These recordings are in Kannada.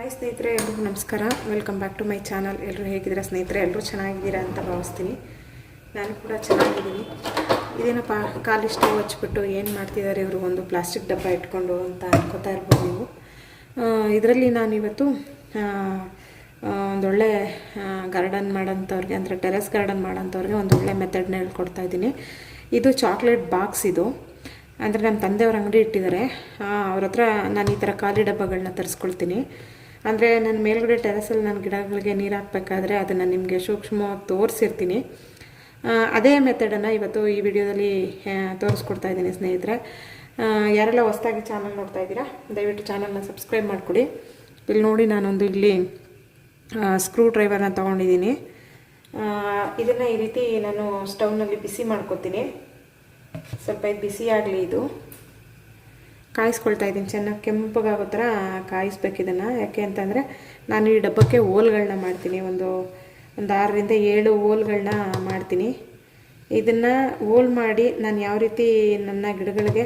ಹಾಯ್ ಸ್ನೇಹಿತರೆ, ಎಲ್ರಿಗೂ ನಮಸ್ಕಾರ. Welcome back to my channel ಎಲ್ಲರೂ ಹೇಗಿದ್ದೀರಾ ಸ್ನೇಹಿತರೆ? ಎಲ್ಲರೂ ಚೆನ್ನಾಗಿದ್ದೀರಾ ಅಂತ ಭಾವಿಸ್ತೀನಿ. ನಾನು ಕೂಡ ಚೆನ್ನಾಗಿದ್ದೀನಿ. ಇದೇನಪ್ಪ ಸ್ಟವ್ ಹಚ್ಬಿಟ್ಟು ಏನು ಮಾಡ್ತಿದ್ದಾರೆ ಇವರು? ಒಂದು ಪ್ಲಾಸ್ಟಿಕ್ ಡಬ್ಬ ಇಟ್ಕೊಂಡು ಅಂತ ಅನ್ಕೋತಾ ಇರ್ಬೋದು ನೀವು. ಇದರಲ್ಲಿ ನಾನಿವತ್ತು ಒಂದೊಳ್ಳೆ ಗಾರ್ಡನ್ ಮಾಡೋಂಥವ್ರಿಗೆ, ಅಂದರೆ ಟೆರೆಸ್ ಗಾರ್ಡನ್ ಮಾಡೋಂಥವ್ರಿಗೆ ಒಂದು ಒಳ್ಳೆ ಮೆಥಡ್ನ ಹೇಳ್ಕೊಡ್ತಾ ಇದ್ದೀನಿ. ಇದು ಚಾಕ್ಲೇಟ್ ಬಾಕ್ಸ್ ಇದು. ಅಂದರೆ ನಮ್ಮ ತಂದೆಯವ್ರ ಅಂಗಡಿ ಇಟ್ಟಿದ್ದಾರೆ. ಅವ್ರ ಹತ್ರ ನಾನು ಈ ಥರ ಖಾಲಿ ಡಬ್ಬಗಳನ್ನ ತರಿಸ್ಕೊಳ್ತೀನಿ. ಅಂದರೆ ನಾನು ಮೇಲ್ಗಡೆ ಟೆರೆಸಲ್ಲಿ ನಾನು ಗಿಡಗಳಿಗೆ ನೀರು ಹಾಕಬೇಕಾದ್ರೆ ಅದನ್ನು ನಿಮಗೆ ಸೂಕ್ಷ್ಮವಾಗಿ ತೋರಿಸಿರ್ತೀನಿ. ಅದೇ ಮೆಥಡನ್ನು ಇವತ್ತು ಈ ವಿಡಿಯೋದಲ್ಲಿ ತೋರಿಸ್ಕೊಡ್ತಾ ಇದ್ದೀನಿ ಸ್ನೇಹಿತರೆ. ಯಾರೆಲ್ಲ ಹೊಸದಾಗಿ ಚಾನಲ್ ನೋಡ್ತಾ ಇದ್ದೀರಾ, ದಯವಿಟ್ಟು ಚಾನಲ್ನ ಸಬ್ಸ್ಕ್ರೈಬ್ ಮಾಡಿಕೊಡಿ. ಇಲ್ಲಿ ನೋಡಿ ನಾನೊಂದು ಇಲ್ಲಿ ಸ್ಕ್ರೂ ಡ್ರೈವರ್ನ ತೊಗೊಂಡಿದ್ದೀನಿ. ಇದನ್ನು ಈ ರೀತಿ ನಾನು ಸ್ಟವ್ನಲ್ಲಿ ಬಿಸಿ ಮಾಡ್ಕೊತೀನಿ. ಸ್ವಲ್ಪ ಬಿಸಿ ಆಗಲಿ ಇದು. ಕಾಯಿಸ್ಕೊಳ್ತಾ ಇದ್ದೀನಿ. ಚೆನ್ನಾಗಿ ಕೆಂಪಗಾಗೋ ಥರ ಕಾಯಿಸ್ಬೇಕು ಇದನ್ನು ಯಾಕೆ ಅಂತಂದರೆ ನಾನು ಈ ಡಬ್ಬಕ್ಕೆ ಓಲ್ಗಳನ್ನ ಮಾಡ್ತೀನಿ. ಒಂದು ಒಂದು ಆರರಿಂದ ಏಳು ಓಲ್ಗಳನ್ನ ಮಾಡ್ತೀನಿ. ಇದನ್ನು ಓಲ್ ಮಾಡಿ ನಾನು ಯಾವ ರೀತಿ ನನ್ನ ಗಿಡಗಳಿಗೆ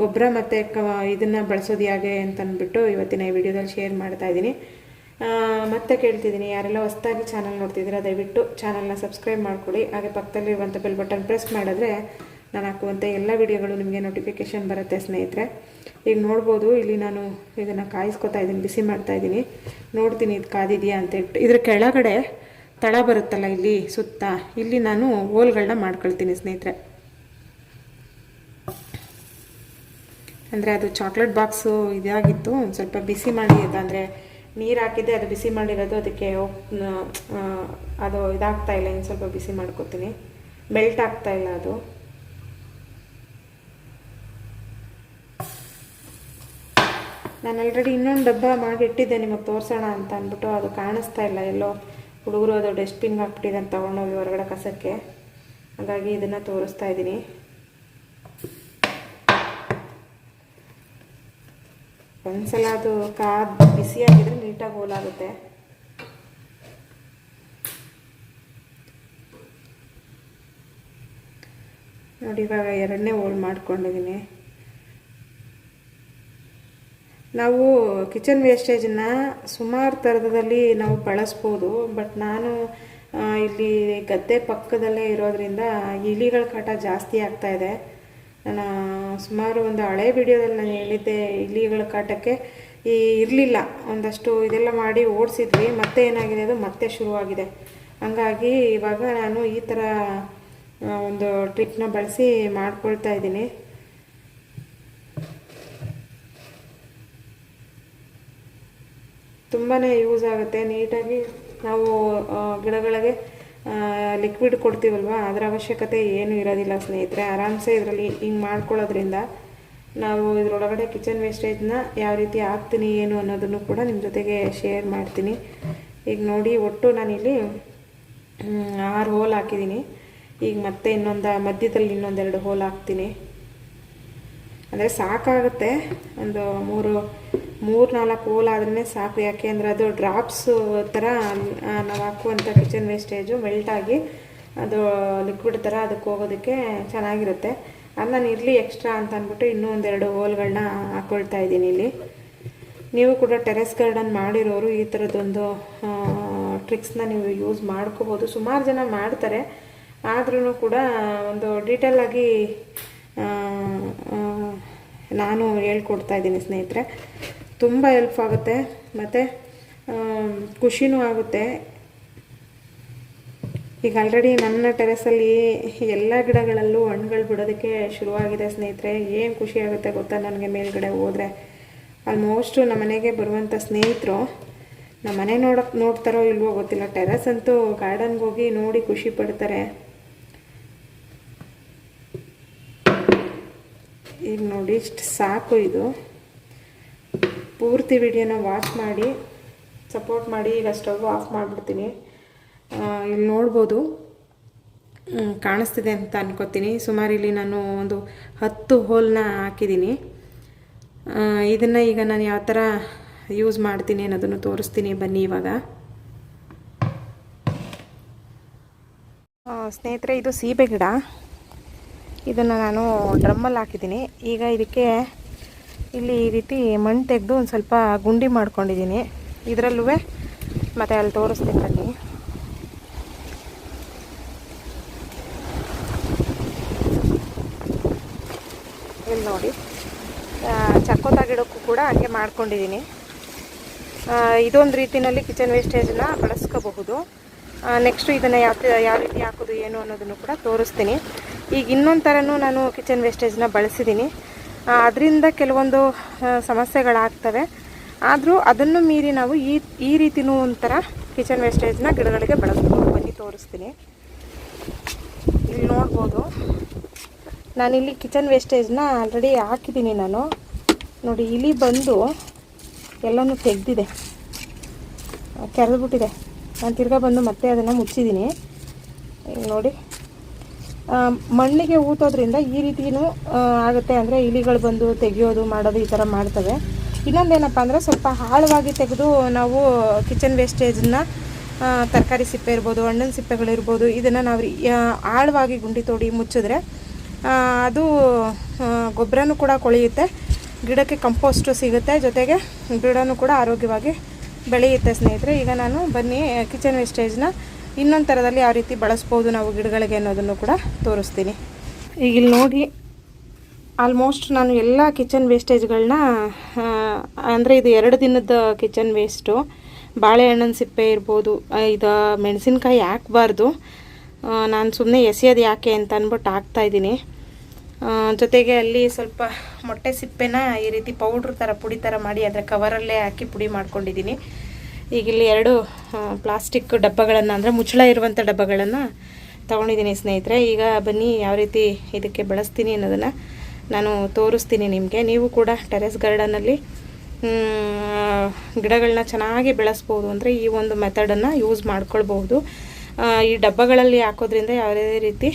ಗೊಬ್ಬರ ಮತ್ತು ಕ, ಇದನ್ನು ಬಳಸೋದು ಹೇಗೆ ಅಂತಂದ್ಬಿಟ್ಟು ಇವತ್ತಿನ ಈ ವಿಡಿಯೋದಲ್ಲಿ ಶೇರ್ ಮಾಡ್ತಾ ಇದ್ದೀನಿ. ಮತ್ತೆ ಕೇಳ್ತಿದ್ದೀನಿ. ಯಾರೆಲ್ಲ ಹೊಸ್ದಾಗಿ ಚಾನಲ್ ನೋಡ್ತಿದ್ದೀರಾ, ದಯವಿಟ್ಟು ಚಾನಲ್ನ ಸಬ್ಸ್ಕ್ರೈಬ್ ಮಾಡಿಕೊಡಿ ಹಾಗೆ ಪಕ್ಕದಲ್ಲಿರುವಂಥ ಬೆಲ್ ಬಟನ್ ಪ್ರೆಸ್ ಮಾಡಿದ್ರೆ ನಾನು ಹಾಕುವಂಥ ಎಲ್ಲ ವಿಡಿಯೋಗಳು ನಿಮಗೆ ನೋಟಿಫಿಕೇಷನ್ ಬರುತ್ತೆ ಸ್ನೇಹಿತರೆ. ಈಗ ನೋಡ್ಬೋದು, ಇಲ್ಲಿ ನಾನು ಇದನ್ನು ಕಾಯಿಸ್ಕೊತಾ ಇದ್ದೀನಿ, ಬಿಸಿ ಮಾಡ್ತಾ ಇದ್ದೀನಿ. ನೋಡ್ತೀನಿ ಇದು ಕಾದಿದೆಯಾ ಅಂತ ಹೇಳ್ಬಿಟ್ಟು. ಇದ್ರ ಕೆಳಗಡೆ ತಳ ಬರುತ್ತಲ್ಲ ಇಲ್ಲಿ, ಸುತ್ತ, ಇಲ್ಲಿ ನಾನು ಹೋಲ್ಗಳನ್ನ ಮಾಡ್ಕೊಳ್ತೀನಿ ಸ್ನೇಹಿತರೆ. ಅಂದರೆ ಅದು ಚಾಕ್ಲೇಟ್ ಬಾಕ್ಸು ಇದಾಗಿತ್ತು, ಒಂದು ಸ್ವಲ್ಪ ಬಿಸಿ ಮಾಡಿ ಅಂದರೆ ನೀರು ಹಾಕಿದ್ದೆ, ಅದು ಬಿಸಿ ಮಾಡಿರೋದು, ಅದಕ್ಕೆ ಅದು ಇದಾಗ್ತಾ ಇಲ್ಲ, ಇನ್ನು ಸ್ವಲ್ಪ ಬಿಸಿ ಮಾಡ್ಕೊತೀನಿ. ಮೆಲ್ಟ್ ಆಗ್ತಾ ಇಲ್ಲ ಅದು. ನಾನು ಆಲ್ರೆಡಿ ಇನ್ನೊಂದು ಡಬ್ಬ ಮಾಡಿಟ್ಟಿದ್ದೆ ನಿಮಗೆ ತೋರಿಸೋಣ ಅಂತ ಅಂದ್ಬಿಟ್ಟು, ಅದು ಕಾಣಿಸ್ತಾ ಇಲ್ಲ ಎಲ್ಲೋ. ಹುಡುಗರು ಅದು ಡಸ್ಟ್ಬಿನ್ಗೆ ಹಾಕ್ಬಿಟ್ಟಿದೆ ಅಂತ ತೊಗೊಂಡೋಗಿ ಹೊರಗಡೆ ಕಸಕ್ಕೆ. ಹಾಗಾಗಿ ಇದನ್ನು ತೋರಿಸ್ತಾ ಇದ್ದೀನಿ. ಒಂದ್ಸಲ ಅದು ಕಾದ್ ಬಿಸಿಯಾಗಿದ್ರೆ ನೀಟಾಗಿ ಹೋಲಾಗುತ್ತೆ. ನೋಡಿ ಇವಾಗ ಎರಡನೇ ಹೋಲ್ ಮಾಡ್ಕೊಂಡಿದ್ದೀನಿ. ನಾವು ಕಿಚನ್ ವೇಸ್ಟೇಜನ್ನ ಸುಮಾರು ಥರದಲ್ಲಿ ನಾವು ಬಳಸ್ಬೋದು. ಬಟ್ ನಾನು ಇಲ್ಲಿ ಗದ್ದೆ ಪಕ್ಕದಲ್ಲೇ ಇರೋದ್ರಿಂದ ಇಲಿಗಳ ಕಾಟ ಜಾಸ್ತಿ ಆಗ್ತಾ ಇದೆ. ನಾನು ಸುಮಾರು ಒಂದು ಹಳೆ ವಿಡಿಯೋದಲ್ಲಿ ನಾನು ಹೇಳಿದ್ದೆ ಇಲಿಗಳ ಕಾಟಕ್ಕೆ. ಈ ಇರಲಿಲ್ಲ. ಒಂದಷ್ಟು ಇದೆಲ್ಲ ಮಾಡಿ ಓಡಿಸಿದ್ವಿ. ಮತ್ತೆ ಏನಾಗಿದೆ? ಅದು ಮತ್ತೆ ಶುರುವಾಗಿದೆ. ಹಂಗಾಗಿ ಇವಾಗ ನಾನು ಈ ಥರ ಒಂದು ಟ್ರಿಕ್ನ ಬಳಸಿ ಮಾಡ್ಕೊಳ್ತಾ ಇದ್ದೀನಿ. ತುಂಬಾ ಯೂಸ್ ಆಗುತ್ತೆ. ನೀಟಾಗಿ ನಾವು ಗಿಡಗಳಿಗೆ ಲಿಕ್ವಿಡ್ ಕೊಡ್ತೀವಲ್ವ? ಅದರ ಅವಶ್ಯಕತೆ ಏನೂ ಇರೋದಿಲ್ಲ ಸ್ನೇಹಿತರೆ. ಆರಾಮ್ಸೆ ಇದರಲ್ಲಿ ಹಿಂಗೆ ಮಾಡ್ಕೊಳ್ಳೋದ್ರಿಂದ ನಾವು ಇದರೊಳಗಡೆ ಕಿಚನ್ ವೇಸ್ಟೇಜ್ನ ಯಾವ ರೀತಿ ಹಾಕ್ತೀನಿ, ಏನು ಅನ್ನೋದನ್ನು ಕೂಡ ನಿಮ್ಮ ಜೊತೆಗೆ ಶೇರ್ ಮಾಡ್ತೀನಿ. ಈಗ ನೋಡಿ, ಒಟ್ಟು ನಾನಿಲ್ಲಿ ಆರು ಹೋಲ್ ಹಾಕಿದ್ದೀನಿ. ಈಗ ಮತ್ತೆ ಇನ್ನೊಂದು, ಮಧ್ಯದಲ್ಲಿ ಇನ್ನೊಂದೆರಡು ಹೋಲ್ ಹಾಕ್ತೀನಿ. ಅಂದರೆ ಸಾಕಾಗುತ್ತೆ. ಒಂದು ಮೂರು ಮೂರು ನಾಲ್ಕು ಹೋಲ್ ಆದ್ರೇ ಸಾಕು. ಯಾಕೆ ಅಂದರೆ ಅದು ಡ್ರಾಪ್ಸ್ ಥರ ನಾವು ಹಾಕುವಂಥ ಕಿಚನ್ ವೇಸ್ಟೇಜು ಮೆಲ್ಟಾಗಿ ಅದು ಲಿಕ್ವಿಡ್ ಥರ ಅದಕ್ಕೆ ಹೋಗೋದಕ್ಕೆ ಚೆನ್ನಾಗಿರುತ್ತೆ. ಅದು ನಾನು ಇರಲಿ ಎಕ್ಸ್ಟ್ರಾ ಅಂತ ಅಂದ್ಬಿಟ್ಟು ಇನ್ನೂ ಒಂದೆರಡು ಹೋಲ್ಗಳನ್ನ ಹಾಕ್ಕೊಳ್ತಾ ಇದ್ದೀನಿ ಇಲ್ಲಿ. ನೀವು ಕೂಡ ಟೆರೆಸ್ ಗಾರ್ಡನ್ ಮಾಡಿರೋರು ಈ ಥರದ್ದೊಂದು ಟ್ರಿಕ್ಸ್ನ ನೀವು ಯೂಸ್ ಮಾಡ್ಕೋಬೋದು. ಸುಮಾರು ಜನ ಮಾಡ್ತಾರೆ. ಆದ್ರೂ ಕೂಡ ಒಂದು ಡೀಟೇಲಾಗಿ ನಾನು ಹೇಳ್ಕೊಡ್ತಾ ಇದ್ದೀನಿ ಸ್ನೇಹಿತರೆ. ತುಂಬ ಹೆಲ್ಪ್ ಆಗುತ್ತೆ. ಮತ್ತು ಖುಷಿನೂ ಆಗುತ್ತೆ. ಈಗ ಆಲ್ರೆಡಿ ನನ್ನ ಟೆರೆಸಲ್ಲಿ ಎಲ್ಲ ಗಿಡಗಳಲ್ಲೂ ಹಣ್ಣುಗಳು ಬಿಡೋದಕ್ಕೆ ಶುರುವಾಗಿದೆ ಸ್ನೇಹಿತರೆ. ಏನು ಖುಷಿ ಆಗುತ್ತೆ ಗೊತ್ತಾ ನನಗೆ ಮೇಲ್ಗಡೆ ಹೋದರೆ? ಆಲ್ಮೋಸ್ಟು ನಮ್ಮ ಮನೆಗೆ ಬರುವಂಥ ಸ್ನೇಹಿತರು ನಮ್ಮ ಮನೆ ನೋಡೋಕೆ, ನೋಡ್ತಾರೋ ಇಲ್ವೋ ಗೊತ್ತಿಲ್ಲ. ಟೆರೆಸ್ ಅಂತೂ ಗಾರ್ಡನ್ಗೆ ಹೋಗಿ ನೋಡಿ ಖುಷಿ ಪಡ್ತಾರೆ. ಈಗ ನೋಡಿ, ಇಷ್ಟು ಸಾಕು ಇದು. ಪೂರ್ತಿ ವಿಡಿಯೋನ ವಾಚ್ ಮಾಡಿ, ಸಪೋರ್ಟ್ ಮಾಡಿ, ಈಗ ಸ್ಟವ್ ಆಫ್ ಮಾಡಿಬಿಡ್ತೀನಿ. ಇಲ್ಲಿ ನೋಡ್ಬೋದು. ಕಾಣಿಸ್ತಿದೆ ಅಂತ ಅನ್ಕೋತೀನಿ. ಸುಮಾರು ಇಲ್ಲಿ ನಾನು ಒಂದು ಹತ್ತು ಹೋಲ್ನ ಹಾಕಿದ್ದೀನಿ. ಇದನ್ನು ಈಗ ನಾನು ಯಾವ ಥರ ಯೂಸ್ ಮಾಡ್ತೀನಿ ಅನ್ನೋದನ್ನು ತೋರಿಸ್ತೀನಿ. ಬನ್ನಿ ಇವಾಗ. ಸ್ನೇಹಿತರೆ, ಇದು ಸೀಬೆ ಗಿಡ. ಇದನ್ನು ನಾನು ಡ್ರಮ್ಮಲ್ಲಿ ಹಾಕಿದ್ದೀನಿ. ಈಗ ಇದಕ್ಕೆ ಇಲ್ಲಿ ಈ ರೀತಿ ಮಣ್ಣು ತೆಗೆದು ಒಂದು ಸ್ವಲ್ಪ ಗುಂಡಿ ಮಾಡ್ಕೊಂಡಿದ್ದೀನಿ. ಇದರಲ್ಲೂ ಮತ್ತು ಅಲ್ಲಿ ತೋರಿಸ್ತೀನಿ ಬನ್ನಿ. ಇಲ್ಲಿ ನೋಡಿ. ಗಿಡಕ್ಕೂ ಕೂಡ ಹಾಗೆ ಮಾಡ್ಕೊಂಡಿದ್ದೀನಿ. ಇದೊಂದು ರೀತಿಯಲ್ಲಿ ಕಿಚನ್ ವೇಸ್ಟೇಜನ್ನ ಬಳಸ್ಕೋಬಹುದು. ನೆಕ್ಸ್ಟು ಇದನ್ನು ಯಾವ ಯಾವ ರೀತಿ ಹಾಕೋದು, ಏನು ಅನ್ನೋದನ್ನು ಕೂಡ ತೋರಿಸ್ತೀನಿ. ಈಗ ಇನ್ನೊಂದು ಥರನೂ ನಾನು ಕಿಚನ್ ವೇಸ್ಟೇಜ್ನ ಬಳಸಿದ್ದೀನಿ ಅದರಿಂದ ಕೆಲವೊಂದು ಸಮಸ್ಯೆಗಳಾಗ್ತವೆ. ಆದರೂ ಅದನ್ನು ಮೀರಿ ನಾವು ಈ ಈ ರೀತಿನೂ ಒಂಥರ ಕಿಚನ್ ವೇಸ್ಟೇಜ್ನ ಗಿಡಗಳಿಗೆ ಬಳಸ್ಕೊಂಡು ಬನ್ನಿ ತೋರಿಸ್ತೀನಿ. ಇಲ್ಲಿ ನೋಡ್ಬೋದು. ನಾನಿಲ್ಲಿ ಕಿಚನ್ ವೇಸ್ಟೇಜ್ನ ಆಲ್ರೆಡಿ ಹಾಕಿದ್ದೀನಿ ನಾನು. ನೋಡಿ, ಇಲಿ ಬಂದು ಎಲ್ಲನೂ ತೆಗೆದಿದೆ. ಕೆರೆದ್ಬಿಟ್ಟಿದೆ. ನಾನು ತಿರ್ಗಾ ಬಂದು ಮತ್ತೆ ಅದನ್ನು ಮುಚ್ಚಿದ್ದೀನಿ ಇಲ್ಲಿ ನೋಡಿ. ಮಣ್ಣಿಗೆ ಊತೋದ್ರಿಂದ ಈ ರೀತಿಯೂ ಆಗುತ್ತೆ ಅಂದರೆ ಇಲಿಗಳು ಬಂದು ತೆಗೆಯೋದು ಮಾಡೋದು ಈ ಥರ ಮಾಡ್ತವೆ. ಇನ್ನೊಂದೇನಪ್ಪ ಅಂದರೆ ಸ್ವಲ್ಪ ಆಳವಾಗಿ ತೆಗೆದು ನಾವು ಕಿಚನ್ ವೇಸ್ಟೇಜನ್ನ ತರಕಾರಿ ಸಿಪ್ಪೆ ಇರ್ಬೋದು, ಹಣ್ಣಿನ ಸಿಪ್ಪೆಗಳಿರ್ಬೋದು ಇದನ್ನು ನಾವು ಆಳವಾಗಿ ಗುಂಡಿ ತೋಡಿ ಮುಚ್ಚಿದ್ರೆ ಅದು ಗೊಬ್ಬರನೂ ಕೂಡ ಕೊಳೆಯುತ್ತೆ, ಗಿಡಕ್ಕೆ ಕಂಪೋಸ್ಟು ಸಿಗುತ್ತೆ, ಜೊತೆಗೆ ಗಿಡನೂ ಕೂಡ ಆರೋಗ್ಯವಾಗಿ ಬೆಳೆಯುತ್ತೆ ಸ್ನೇಹಿತರೆ. ಈಗ ನಾನು ಬನ್ನಿ ಕಿಚನ್ ವೇಸ್ಟೇಜ್ನ ಇನ್ನೊಂದು ಥರದಲ್ಲಿ ಯಾವ ರೀತಿ ಬಳಸ್ಬೋದು ನಾವು ಗಿಡಗಳಿಗೆ ಅನ್ನೋದನ್ನು ಕೂಡ ತೋರಿಸ್ತೀನಿ. ಈಗ ಇಲ್ಲಿ ನೋಡಿ ಆಲ್ಮೋಸ್ಟ್ ನಾನು ಎಲ್ಲ ಕಿಚನ್ ವೇಸ್ಟೇಜ್ಗಳನ್ನ ಅಂದರೆ ಇದು ಎರಡು ದಿನದ ಕಿಚನ್ ವೇಸ್ಟು ಬಾಳೆಹಣ್ಣಿನ ಸಿಪ್ಪೆ ಇರ್ಬೋದು ಇದು ಮೆಣಸಿನ್ಕಾಯಿ ಹಾಕ್ಬಾರ್ದು. ನಾನು ಸುಮ್ಮನೆ ಎಸೆಯೋದು ಯಾಕೆ ಅಂತ ಅಂದ್ಬಿಟ್ಟು ಹಾಕ್ತಾಯಿದ್ದೀನಿ ಜೊತೆಗೆ ಅಲ್ಲಿ ಸ್ವಲ್ಪ ಮೊಟ್ಟೆ ಸಿಪ್ಪೆನ ಈ ರೀತಿ ಪೌಡ್ರ್ ಥರ ಪುಡಿ ಥರ ಮಾಡಿ ಅದರ ಕವರಲ್ಲೇ ಹಾಕಿ ಪುಡಿ ಮಾಡ್ಕೊಂಡಿದ್ದೀನಿ. ಈಗ ಇಲ್ಲಿ ಎರಡು ಪ್ಲಾಸ್ಟಿಕ್ ಡಬ್ಬಗಳನ್ನು ಅಂದರೆ ಮುಚ್ಚಳ ಇರುವಂಥ ಡಬ್ಬಗಳನ್ನು ತೊಗೊಂಡಿದ್ದೀನಿ ಸ್ನೇಹಿತರೆ. ಈಗ ಬನ್ನಿ ಯಾವ ರೀತಿ ಇದಕ್ಕೆ ಬಳಸ್ತೀನಿ ಅನ್ನೋದನ್ನು ನಾನು ತೋರಿಸ್ತೀನಿ ನಿಮಗೆ. ನೀವು ಕೂಡ ಟೆರೆಸ್ ಗಾರ್ಡನಲ್ಲಿ ಗಿಡಗಳನ್ನ ಚೆನ್ನಾಗಿ ಬೆಳೆಸ್ಬೋದು ಅಂದರೆ ಈ ಒಂದು ಮೆಥಡನ್ನು ಯೂಸ್ ಮಾಡ್ಕೊಳ್ಬಹುದು. ಈ ಡಬ್ಬಗಳಲ್ಲಿ ಹಾಕೋದ್ರಿಂದ ಯಾವುದೇ ರೀತಿ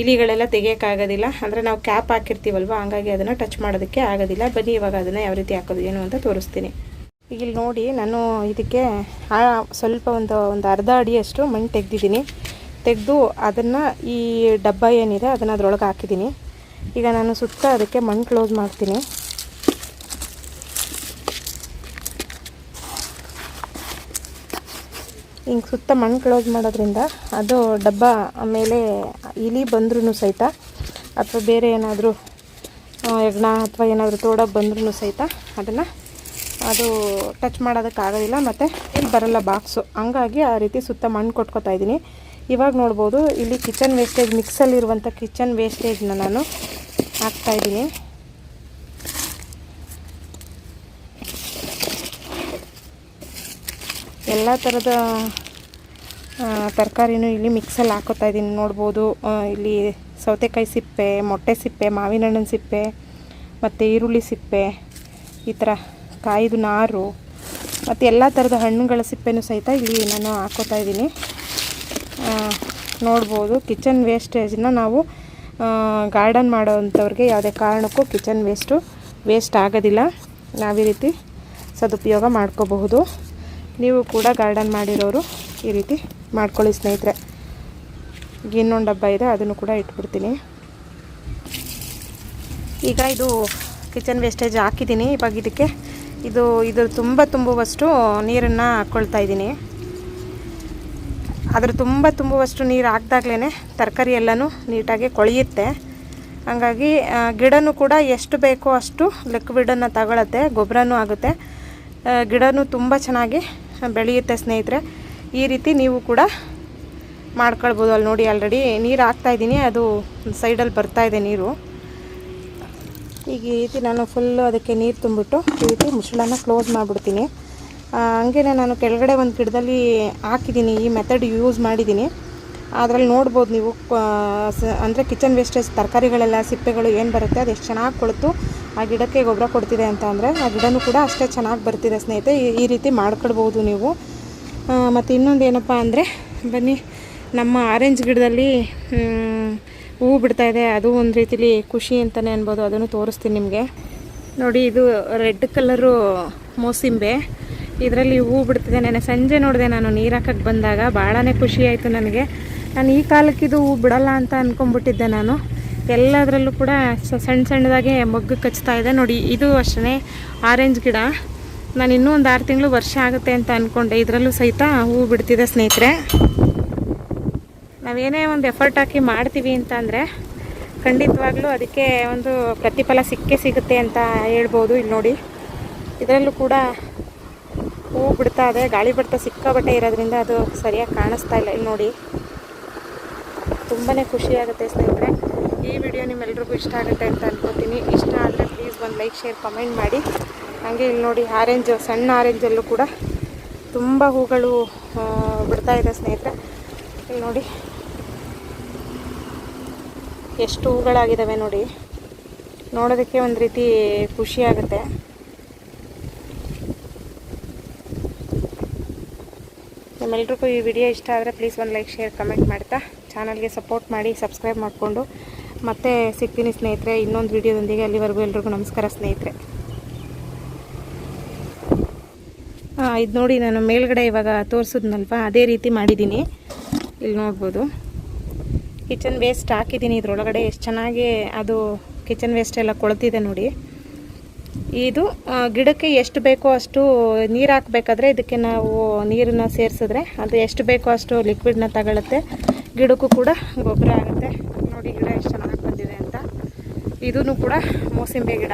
ಇಲಿಗಳೆಲ್ಲ ತೆಗಿಯೋಕ್ಕಾಗೋದಿಲ್ಲ. ಅಂದರೆ ನಾವು ಕ್ಯಾಪ್ ಹಾಕಿರ್ತೀವಲ್ವ, ಹಂಗಾಗಿ ಅದನ್ನು ಟಚ್ ಮಾಡೋದಕ್ಕೆ ಆಗೋದಿಲ್ಲ. ಬನ್ನಿ ಇವಾಗ ಅದನ್ನು ಯಾವ ರೀತಿ ಹಾಕೋದು, ಏನು ಅಂತ ತೋರಿಸ್ತೀನಿ. ಈಗ ಇಲ್ಲಿ ನೋಡಿ ನಾನು ಇದಕ್ಕೆ ಸ್ವಲ್ಪ ಒಂದು ಒಂದು ಅರ್ಧ ಅಡಿಯಷ್ಟು ಮಣ್ಣು ತೆಗೆದಿದ್ದೀನಿ. ತೆಗೆದು ಅದನ್ನು ಈ ಡಬ್ಬ ಏನಿದೆ ಅದನ್ನು ಅದರೊಳಗೆ ಹಾಕಿದ್ದೀನಿ. ಈಗ ನಾನು ಸುತ್ತ ಅದಕ್ಕೆ ಮಣ್ಣು ಕ್ಲೋಸ್ ಮಾಡ್ತೀನಿ. ಹಿಂಗೆ ಸುತ್ತ ಮಣ್ಣು ಕ್ಲೋಸ್ ಮಾಡೋದ್ರಿಂದ ಅದು ಡಬ್ಬ ಆಮೇಲೆ ಇಲಿ ಬಂದ್ರೂ ಸಹಿತ ಅಥವಾ ಬೇರೆ ಏನಾದರೂ ಹೆಗ್ಣ ಅಥವಾ ಏನಾದರೂ ತೋಡಕ್ಕೆ ಬಂದ್ರೂ ಸಹಿತ ಅದನ್ನು ಅದು ಟಚ್ ಮಾಡೋದಕ್ಕಾಗೋದಿಲ್ಲ ಮತ್ತು ಇಲ್ಲಿ ಬರಲ್ಲ ಬಾಕ್ಸು ಹಂಗಾಗಿ ಆ ರೀತಿ ಸುತ್ತ ಮಣ್ಣು ಕೊಟ್ಕೊತಾ ಇದ್ದೀನಿ. ಇವಾಗ ನೋಡ್ಬೋದು, ಇಲ್ಲಿ ಕಿಚನ್ ವೇಸ್ಟೇಜ್ ಮಿಕ್ಸಲ್ಲಿರುವಂಥ ಕಿಚನ್ ವೇಸ್ಟೇಜ್ನ ನಾನು ಹಾಕ್ತಾಯಿದ್ದೀನಿ ಎಲ್ಲ ಥರದ ತರಕಾರಿನೂ ಇಲ್ಲಿ ಮಿಕ್ಸಲ್ಲಿ ಹಾಕೋತಾ ಇದ್ದೀನಿ. ನೋಡ್ಬೋದು ಇಲ್ಲಿ ಸೌತೆಕಾಯಿ ಸಿಪ್ಪೆ, ಮೊಟ್ಟೆ ಸಿಪ್ಪೆ ಮಾವಿನ ಹಣ್ಣಿನ ಸಿಪ್ಪೆ, ಮತ್ತು ಈರುಳ್ಳಿ ಸಿಪ್ಪೆ, ಈ ಥರ ಕಾಯ್ದು ನಾರು. ಮತ್ತು ಎಲ್ಲ ಥರದ ಹಣ್ಣುಗಳ ಸಿಪ್ಪೆನೂ ಸಹಿತ ಇಲ್ಲಿ ನಾನು ಹಾಕೋತಾ ಇದ್ದೀನಿ. ನೋಡ್ಬೋದು ಕಿಚನ್ ವೇಸ್ಟೇಜನ್ನ ನಾವು ಗಾರ್ಡನ್ ಮಾಡೋವಂಥವ್ರಿಗೆ ಯಾವುದೇ ಕಾರಣಕ್ಕೂ ಕಿಚನ್ ವೇಸ್ಟು ವೇಸ್ಟ್ ಆಗೋದಿಲ್ಲ. ನಾವು ಈ ರೀತಿ ಸದುಪಯೋಗ ಮಾಡ್ಕೋಬಹುದು. ನೀವು ಕೂಡ ಗಾರ್ಡನ್ ಮಾಡಿರೋರು ಈ ರೀತಿ ಮಾಡ್ಕೊಳ್ಳಿ ಸ್ನೇಹಿತರೆ. ಇನ್ನೊಂದು ಡಬ್ಬ ಇದೆ, ಅದನ್ನು ಕೂಡ ಇಟ್ಬಿಡ್ತೀನಿ. ಈಗ ಇದು ಕಿಚನ್ ವೇಸ್ಟೇಜ್ ಹಾಕಿದ್ದೀನಿ. ಇವಾಗ ಇದಕ್ಕೆ ಇದು ಇದು ತುಂಬ ತುಂಬುವಷ್ಟು ನೀರನ್ನು ಹಾಕ್ಕೊಳ್ತಾ ಇದ್ದೀನಿ. ಅದ್ರ ತುಂಬ ತುಂಬುವಷ್ಟು ನೀರು ಹಾಕ್ದಾಗ್ಲೇ ತರಕಾರಿ ಎಲ್ಲನೂ ನೀಟಾಗಿ ಕೊಳೆಯುತ್ತೆ. ಹಾಗಾಗಿ ಗಿಡನೂ ಕೂಡ ಎಷ್ಟು ಬೇಕೋ ಅಷ್ಟು ಲಿಕ್ವಿಡನ್ನು ತಗೊಳತ್ತೆ, ಗೊಬ್ಬರನೂ ಆಗುತ್ತೆ. ಗಿಡನೂ ತುಂಬ ಚೆನ್ನಾಗಿ ಬೆಳೆಯುತ್ತೆ ಸ್ನೇಹಿತರೆ. ಈ ರೀತಿ ನೀವು ಕೂಡ ಮಾಡ್ಕೊಳ್ಬೋದು. ಅಲ್ಲಿ ನೋಡಿ, ಆಲ್ರೆಡಿ ನೀರು ಹಾಕ್ತಾಯಿದ್ದೀನಿ ಅದು ಸೈಡಲ್ಲಿ ಬರ್ತಾ ಇದೆ ನೀರು. ಈಗ ಈ ರೀತಿ ನಾನು ಫುಲ್ಲು ಅದಕ್ಕೆ ನೀರು ತುಂಬಿಟ್ಟು ಈ ರೀತಿ ಮುಚ್ಚಳನ ಕ್ಲೋಸ್ ಮಾಡಿಬಿಡ್ತೀನಿ. ಹಂಗೆ ನಾನು ಕೆಳಗಡೆ ಒಂದು ಗಿಡದಲ್ಲಿ ಹಾಕಿದ್ದೀನಿ, ಈ ಮೆಥಡ್ ಯೂಸ್ ಮಾಡಿದ್ದೀನಿ. ಅದರಲ್ಲಿ ನೋಡ್ಬೋದು ನೀವು ಅಂದರೆ ಕಿಚನ್ ವೇಸ್ಟೇಜ್ ತರಕಾರಿಗಳೆಲ್ಲ, ಸಿಪ್ಪೆಗಳು ಏನು ಬರುತ್ತೆ ಅದು ಎಷ್ಟು ಚೆನ್ನಾಗಿ ಕೊಳ್ತು, ಆ ಗಿಡಕ್ಕೆ ಗೊಬ್ಬರ ಕೊಡ್ತಿದೆ ಅಂತ ಅಂದರೆ ಆ ಗಿಡನೂ ಕೂಡ ಅಷ್ಟೇ ಚೆನ್ನಾಗಿ ಬರ್ತಿದೆ ಸ್ನೇಹಿತೆ ಈ- ರೀತಿ ಮಾಡ್ಕೊಳ್ಬೋದು ನೀವು. ಮತ್ತು ಇನ್ನೊಂದು ಏನಪ್ಪ ಅಂದರೆ ಬನ್ನಿ, ನಮ್ಮ ಆರೆಂಜ್ ಗಿಡದಲ್ಲಿ ಹೂವು ಬಿಡ್ತಾ ಇದೆ. ಅದು ಒಂದು ರೀತಿಲಿ ಖುಷಿ ಅಂತಲೇ ಅನ್ಬೋದು. ಅದನ್ನು ತೋರಿಸ್ತೀನಿ ನಿಮಗೆ. ನೋಡಿ, ಇದು ರೆಡ್ ಕಲರು ಮೋಸಿಂಬೆ. ಇದರಲ್ಲಿ ಹೂ ಬಿಡ್ತಿದೆ. ನೆನೆ ಸಂಜೆ ನೋಡಿದೆ ನಾನು ನೀರು ಹಾಕಕ್ಕೆ ಬಂದಾಗ. ಭಾಳನೇ ಖುಷಿ ಆಯಿತು ನನಗೆ. ನಾನು ಈ ಕಾಲಕ್ಕೆ ಇದು ಹೂ ಬಿಡಲ್ಲ ಅಂತ ಅಂದ್ಕೊಂಡ್ಬಿಟ್ಟಿದ್ದೆ ನಾನು. ಎಲ್ಲದರಲ್ಲೂ ಕೂಡ ಸಣ್ಣ ಸಣ್ಣದಾಗೆ ಮೊಗ್ಗು ಕಚ್ತಾ ಇದೆ. ನೋಡಿ, ಇದು ಅಷ್ಟೇ ಆರೆಂಜ್ ಗಿಡ. ನಾನು ಇನ್ನೂ ಒಂದು ಆರು ತಿಂಗಳು ವರ್ಷ ಆಗುತ್ತೆ ಅಂತ ಅಂದ್ಕೊಂಡೆ ಇದರಲ್ಲೂ ಸಹಿತ ಹೂ ಬಿಡ್ತಿದೆ ಸ್ನೇಹಿತರೆ. ನಾವೇನೇ ಒಂದು ಎಫರ್ಟ್ ಹಾಕಿ ಮಾಡ್ತೀವಿ ಅಂತ ಅಂದರೆ ಖಂಡಿತವಾಗ್ಲೂ ಅದಕ್ಕೆ ಒಂದು ಪ್ರತಿಫಲ ಸಿಕ್ಕೇ ಸಿಗುತ್ತೆ ಅಂತ ಹೇಳ್ಬೋದು ಇಲ್ಲಿ ನೋಡಿ. ಇದರಲ್ಲೂ ಕೂಡ ಹೂ ಬಿಡ್ತಾ ಇದೆ, ಗಾಳಿ ಬಿಡ್ತಾ ಸಿಕ್ಕಾಬಟ್ಟೆ ಇರೋದ್ರಿಂದ ಅದು ಸರಿಯಾಗಿ ಕಾಣಿಸ್ತಾ ಇಲ್ಲ ಇಲ್ಲಿ ನೋಡಿ. ತುಂಬಾ ಖುಷಿಯಾಗುತ್ತೆ ಸ್ನೇಹಿತರೆ. ಈ ವಿಡಿಯೋ ನಿಮ್ಮೆಲ್ರಿಗೂ ಇಷ್ಟ ಆಗುತ್ತೆ ಅಂತ ಅನ್ಕೋತೀನಿ. ಇಷ್ಟ ಆದರೆ ಪ್ಲೀಸ್ ಒಂದು ಲೈಕ್ ಶೇರ್ ಕಮೆಂಟ್ ಮಾಡಿ. ಹಾಗೆ ಇಲ್ಲಿ ನೋಡಿ ಆರೆಂಜ್ ಸಣ್ಣ ಆರೆಂಜಲ್ಲೂ ಕೂಡ ತುಂಬ ಹೂಗಳು ಬಿಡ್ತಾ ಇದೆ ಸ್ನೇಹಿತರೆ. ಇಲ್ಲಿ ನೋಡಿ. ಎಷ್ಟು ಹೂಗಳಾಗಿದ್ದಾವೆ ನೋಡಿ. ನೋಡೋದಕ್ಕೆ ಒಂದು ರೀತಿ ಖುಷಿಯಾಗುತ್ತೆ ನಿಮ್ಮೆಲ್ರಿಗೂ ಈ ವಿಡಿಯೋ ಇಷ್ಟ ಆದರೆ ಪ್ಲೀಸ್ ಒಂದು ಲೈಕ್ ಶೇರ್ ಕಮೆಂಟ್ ಮಾಡ್ತಾ. ಚಾನಲ್ಗೆ ಸಪೋರ್ಟ್ ಮಾಡಿ ಸಬ್ಸ್ಕ್ರೈಬ್ ಮಾಡಿಕೊಂಡು. ಮತ್ತೆ ಸಿಗ್ತೀನಿ ಸ್ನೇಹಿತರೆ, ಇನ್ನೊಂದು ವಿಡಿಯೋದೊಂದಿಗೆ ಅಲ್ಲಿವರೆಗೂ ಎಲ್ರಿಗೂ ನಮಸ್ಕಾರ ಸ್ನೇಹಿತರೆ. ಇದು ನೋಡಿ ನಾನು ಮೇಲ್ಗಡೆ ಇವಾಗ ತೋರಿಸಿದ್ನಲ್ವ? ಅದೇ ರೀತಿ ಮಾಡಿದ್ದೀನಿ. ಇಲ್ಲಿ ನೋಡ್ಬೋದು. ಕಿಚನ್ ವೇಸ್ಟ್ ಹಾಕಿದ್ದೀನಿ. ಇದ್ರೊಳಗಡೆ ಎಷ್ಟು ಚೆನ್ನಾಗಿ ಅದು ಕಿಚನ್ ವೇಸ್ಟ್ ಎಲ್ಲ ಕೊಳ್ತಿದೆ ನೋಡಿ. ಇದು ಗಿಡಕ್ಕೆ ಎಷ್ಟು ಬೇಕೋ ಅಷ್ಟು ನೀರು ಹಾಕಬೇಕಾದ್ರೆ ಇದಕ್ಕೆ ನಾವು ನೀರನ್ನು ಸೇರಿಸಿದ್ರೆ ಅದು ಎಷ್ಟು ಬೇಕೋ ಅಷ್ಟು ಲಿಕ್ವಿಡ್ನ ತಗೊಳುತ್ತೆ. ಗಿಡಕ್ಕೂ ಕೂಡ ಗೊಬ್ಬರ ಆಗುತ್ತೆ. ನೋಡಿ ಗಿಡ ಎಷ್ಟು ಚೆನ್ನಾಗಿ ಬಂದಿದೆ ಅಂತ. ಇದೂ ಕೂಡ ಮೋಸಂಬಿ ಗಿಡ.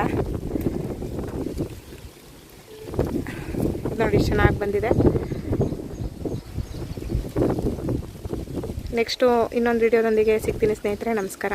ನೋಡಿ, ಚೆನ್ನಾಗಿ ಬಂದಿದೆ. ನೆಕ್ಸ್ಟು ಇನ್ನೊಂದು ವಿಡಿಯೋದೊಂದಿಗೆ ಸಿಗ್ತೀನಿ ಸ್ನೇಹಿತರೆ ನಮಸ್ಕಾರ.